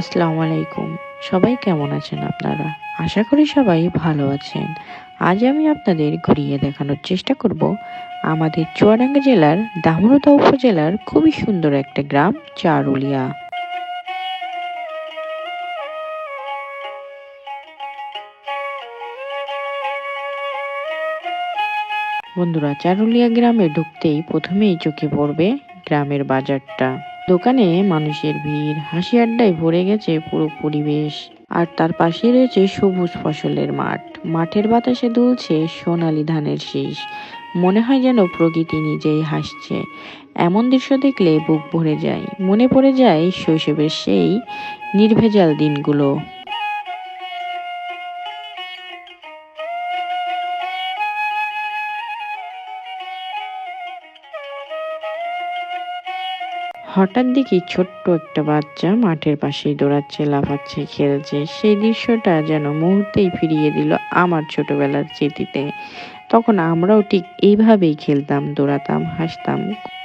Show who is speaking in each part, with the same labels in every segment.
Speaker 1: আসসালামু আলাইকুম। সবাই কেমন আছেন আপনারা? আশা করি সবাই ভালো আছেন। আজ আমি আপনাদের ঘুরিয়ে দেখানোর চেষ্টা করব আমাদের চুয়াডাঙ্গা জেলার দামোদা উপজেলার খুবই সুন্দর একটা গ্রাম, চারুলিয়া। বন্ধুরা, চারুলিয়া গ্রামে ঢুকতেই প্রথমেই চোখে পড়বে গ্রামের বাজারটা। দোকানে মানুষের ভিড়, হাসি আড্ডায় ভরে গেছে পুরো পরিবেশ। আর তার পাশে রয়েছে সবুজ ফসলের মাঠ। মাঠের বাতাসে দুলছে সোনালি ধানের শীষ। মনে হয় যেন প্রকৃতি নিজেই হাসছে। এমন দৃশ্য দেখলে বুক ভরে যায়। মনে পড়ে যায় শৈশবের সেই নির্ভেজাল দিনগুলো। হঠাৎ দেখি ছোট্ট একটা বাচ্চা মাঠের পাশেই দৌড়াচ্ছে, লাফাচ্ছে, খেলছে। সেই দৃশ্যটা যেন মুহূর্তেই ফিরিয়ে দিল আমার ছোটবেলার স্মৃতিতে। তখন আমরাও ঠিক এইভাবেই খেলতাম, দৌড়াতাম, হাসতাম।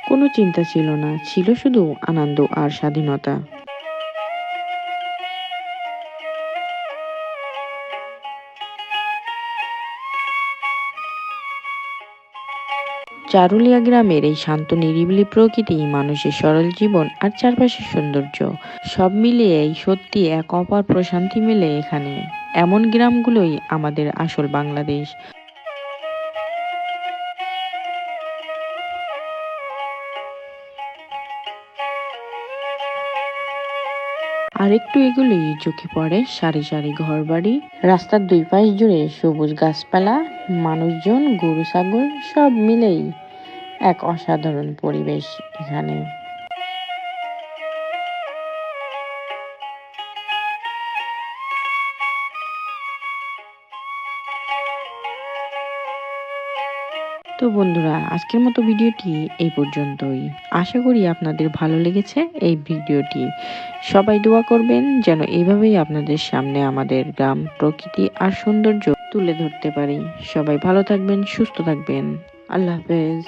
Speaker 1: কোনো চিন্তা ছিল না, ছিল শুধু আনন্দ আর স্বাধীনতা। চারুলিয়া গ্রামের এই শান্ত, নিরিবিলি প্রকৃতি, মানুষের সরল জীবন আর চারপাশের সৌন্দর্য, সব মিলিয়ে এই সত্যি এক অপার প্রশান্তি মেলে এখানে। এমন গ্রামগুলোই আমাদের আসল বাংলাদেশ। আর একটু এগুলোই চোখে পড়ে সারি সারি ঘরবাড়ি, রাস্তার দুই পাশ জুড়ে সবুজ গাছপালা, মানুষজন, গরু, ছাগল, সব মিলেই এক অসাধারণ পরিবেশ এখানে। তো বন্ধুরা, আজকের মতো ভিডিওটি এই পর্যন্তই। আশা করি আপনাদের ভালো লেগেছে এই ভিডিওটি। সবাই দোয়া করবেন যেন এইভাবেই আপনাদের সামনে আমাদের গ্রাম, প্রকৃতি আর সৌন্দর্য তুলে ধরতে পারি। সবাই ভালো থাকবেন, সুস্থ থাকবেন। আল্লাহ হাফেজ।